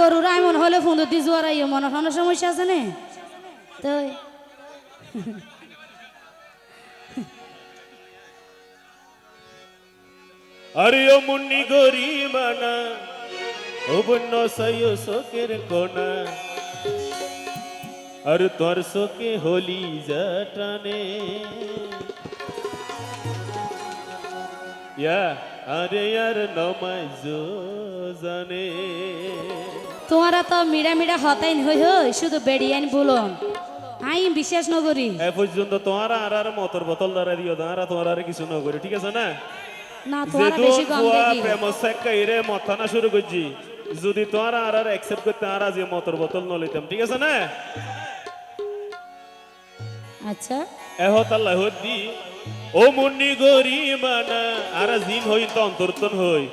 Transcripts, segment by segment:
গরুরা এমন হলে ফুন্দুর দি জোয়ার আইও, মনে কোনো সমস্যা আছে নে? তো আরে ও মুন্নি গরিবানা ও বন্য সাইও শোকের কোনা আর তোর শোকে হলি জাটানে ইয়া। আরে আর নমাই জানে। তোমারা তো মিড়া মিড়া হতাইন হই হই শুধু বেড়িয়ান আই বিশ্বাস নগরী। এ পর্যন্ত তোমার আর আর মতর বোতল দ্বারা দিও তোমার আর কিছু না করে ঠিক আছে না? না তোমারা বেশি বুয়া দেখি। প্রেম শুরু করছি। যদি তোমার আর আর অ্যাকসেপ্ট করতে আর আজ মতর বোতল ন লইতাম ঠিক আছে না? আচ্ছা। এহত আল্লাহ দি। ও মুন্নি গরি মানা আর জিন হই তো অন্তর্তন হই।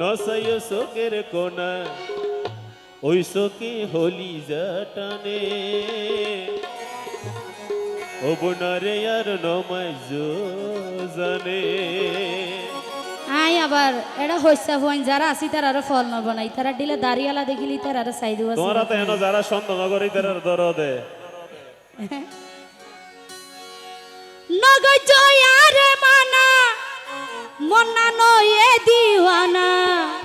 নসাইও শোকের কোনা ওই শোকে হলি জাটানে ও বোনারে আর নমাই জানে। আই আবার এটা হইসা হইন যারা আসি তার আরও ফল নব নাই। তারা দিলে দাঁড়িয়ালা দেখিলি তার আরও চাই দিব তোমরা তো যারা তার দরদে। মন্না নয়ে দিওয়ানা।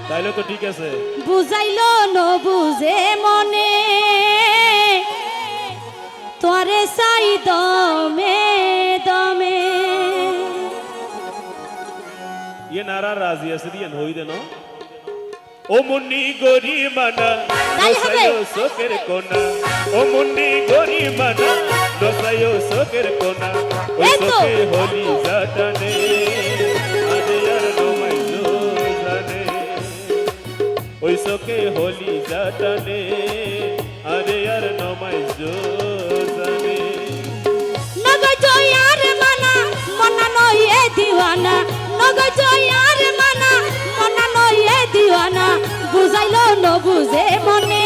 তাইলে তো ঠিক আছে। বুঝাইলো ন বুঝে মনে। তোরে চাই দমে দমে। ইয়ে নারা রাজি আছে দিয়ে হই দেন ও মুন্নি গরি মানা। দোসাইও শোকের কোনা ও মুন্নি গরি মানা দোসাইও শোকের কোনা ওই তো। হলি জাটানে। শোকে হলি জাটানে আরে আর নমাই জানে নগর জয়ার মানা মন্না এ দিওয়ানা। নগর জয়ার মানা মন্না এ দিওয়ানা। বুঝাইলো ন মনে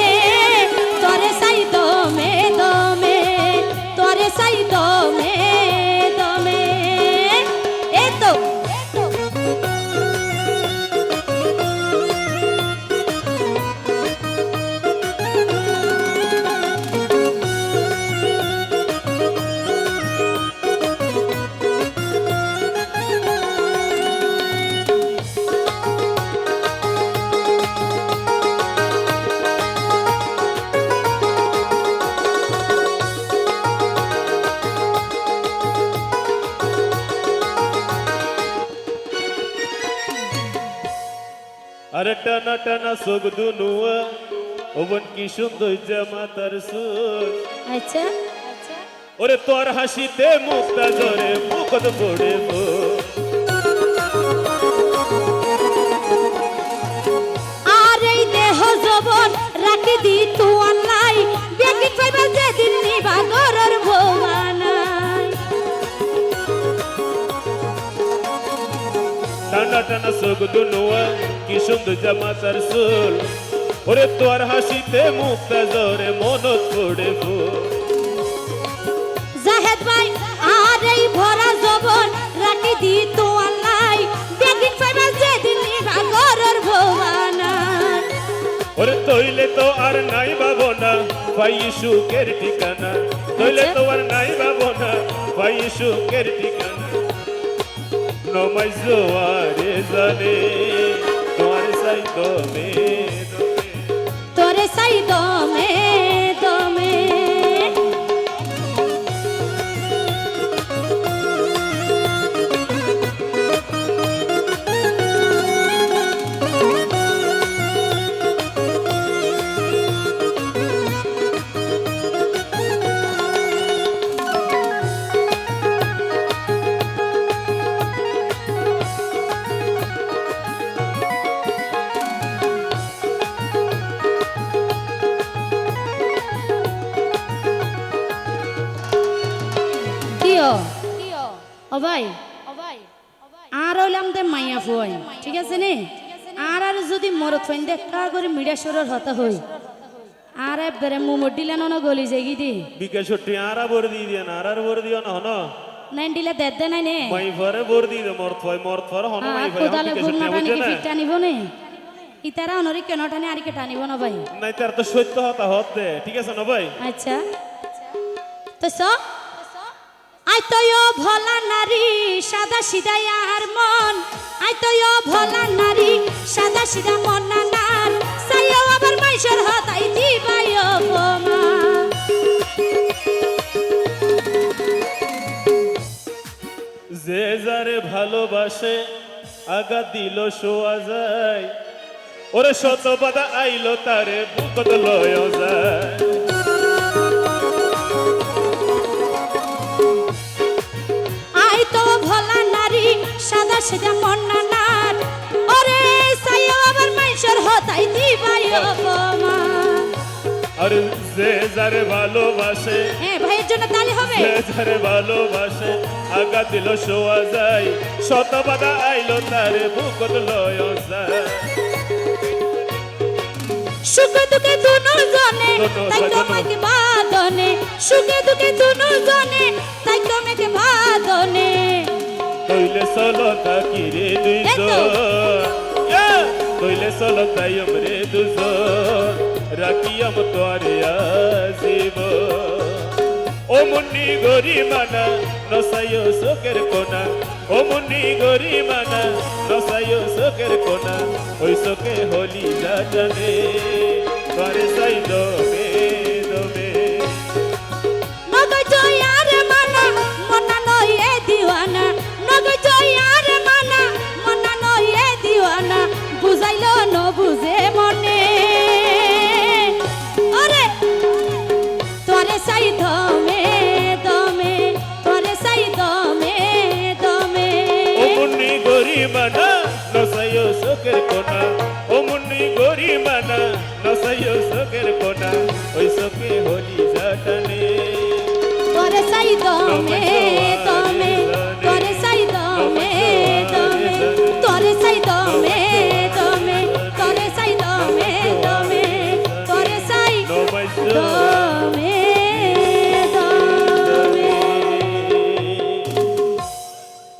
আরে টানা টানা সোগ দুনুয়া ওবন কি সুন্দর জামাতার সুর আচ্ছা ওরে তোর হাসিতে মুক্তা জরে মুখত পড়ে আর এই দেহ জবন রাখি দি তু আল্লাই বেগি পাইবা যেদিন নিবা গরর ভোগানাই টানা টানা সোগ দুনুয়া কি সুন্দর জামাতার সুর ওরে তোর হাসিতে মুক্তা জরে মনত পড়ে জাহেদ ভাই আর এই ভরা জবন রাখি দি তু আল্লাই। বেগি পাইবা যেদিন নিবা গরর ভোগানাই ওরে তৈলে তো আর নাই বাবো না পাই সুখের ঠিকানা। তৈলে তো আর নাই বাবো না পাই সুখের ঠিকানা। নমাই জোয়ারে জানে। তোমার সাই ও ভাই আর হইলাম দে মাইয়া ফুয়াই ঠিক আছে নে? আর আর যদি মরত ফাইন দেখা করে মিডিয়া সরর হতা হই। আর একবারে মুমর দিলে না গলি যাই দি। বিকাশ ছুটি আরা ভর দিয়ে দিয়ে না আর ভর দিও না হন? নাইন দিলে দেদ দে নাই নে। মাই ফরে ভর দিয়ে দে মর্ত হয় মর্ত ফর হন মাই ফরে কোদালে বিকাশ গুণ ছুটি নাটা বুঝে নাকি না ফিটটা নিব নে। ইতারা অনরি কেন টানি আর কে টানিব না ভাই। নাই তার তো সত্য হতা হতে ঠিক আছে না ভাই? আচ্ছা। তো স আই তো ভোলা নারী, সাদা সিধা আর মন। আই তো ভোলা নারী, সাদা সিধা মন না নার। সাইও আবার মাইশর হতাই দিবাই অপমান যে যারে ভালোবাসে আগা দিল শোয়া যায়, ওরে শত বাধা আইলো তারে বুকত লয় যায়। আর যে যারে ভালোবাসে হ্যাঁ ভাইয়ের জন্য তালি হবে। যে যারে ভালোবাসে আগা দিল শোয়া যায়। শত বাধা আইলো তারে বুকত লয় যায়। সুখে দুঃখে দুনো জনে তাই। তোমাকে বাদনে সুখে দুঃখে দুনো জনে তাই তোমাকে বাদনে তৈলে চলো থাকি রে দুইজন। তৈলে চলো তাই রে দুজন রাখিয়াম তোরে আসিব। ও মুন্নি গরিমানা, নসাইও চোখের কোনা ও মুন্নি গরিমানা, নসাইও চোখের কোনা ওই চোখে হলি জানে তোরে সাই দমে বুঝাইলো ন বুঝে মনে। আরে তোরে সাই দমে দমে তোরে সাই দমে দমে। ও মুন্নি গরি মানা নসাইও চোখের কোনা ও মুন্নি গরি মানা নসাইও চোখের কোনা ওই চোখে হলি জাটানে তোরে সাই দমে।